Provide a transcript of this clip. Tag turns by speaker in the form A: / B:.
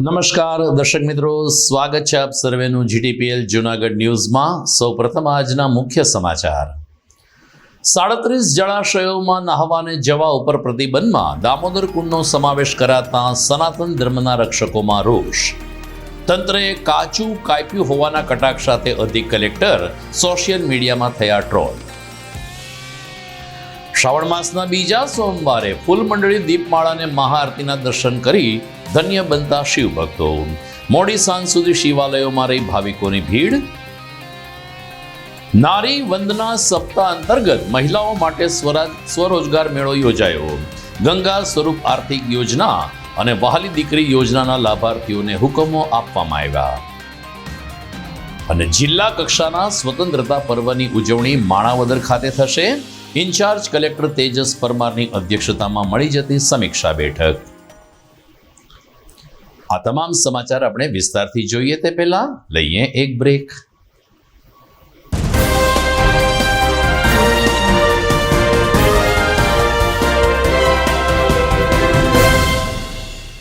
A: નમસ્કાર, દર્શક મિત્રો. સ્વાગત છે આપ સર્વેનું જીટીપીએલ જુનાગઢ ન્યૂઝમાં. સૌપ્રથમ આજના મુખ્ય સમાચાર. સાડત્રીસ જળાશયોમાં નહાવાને જવા ઉપર પ્રતિબંધમાં દામોદર કુંડનો સમાવેશ કરાતા સનાતન ધર્મના રક્ષકોમાં રોષ. તંત્રએ કાચું કાપ્યું હોવાના કટાક્ષ સાથે અધિક કલેક્ટર સોશિયલ મીડિયામાં થયા ટ્રોલ. શ્રાવણ માસના બીજા સોમવારે ફૂલ મંડળી દીપમાળાને મહાઆરતીના દર્શન કરી ધન્ય બનતા શિવ ભક્તો મોડી સાંજ સુધી શિવાલયોમાં રહી ભાવિકોની ભીડ. નારી વંદના સપ્તાહ અંતર્ગત મહિલાઓ માટે સ્વરાજ, સ્વરોજગાર મેળો યોજાયો. ગંગા સ્વરૂપ આર્થિક યોજના અને વહાલી દીકરી યોજનાના લાભાર્થીઓને હુકમો આપવામાં આવ્યા. અને જિલ્લા કક્ષાના સ્વતંત્રતા પર્વની ઉજવણી માણાવદર ખાતે થશે. ઇન્ચાર્જ કલેક્ટર તેજસ પરમારની અધ્યક્ષતામાં મળી જતી સમીક્ષા બેઠક. આ તમામ સમાચાર આપણે વિસ્તારથી જોઈએ તે પહેલા લઈએ એક બ્રેક.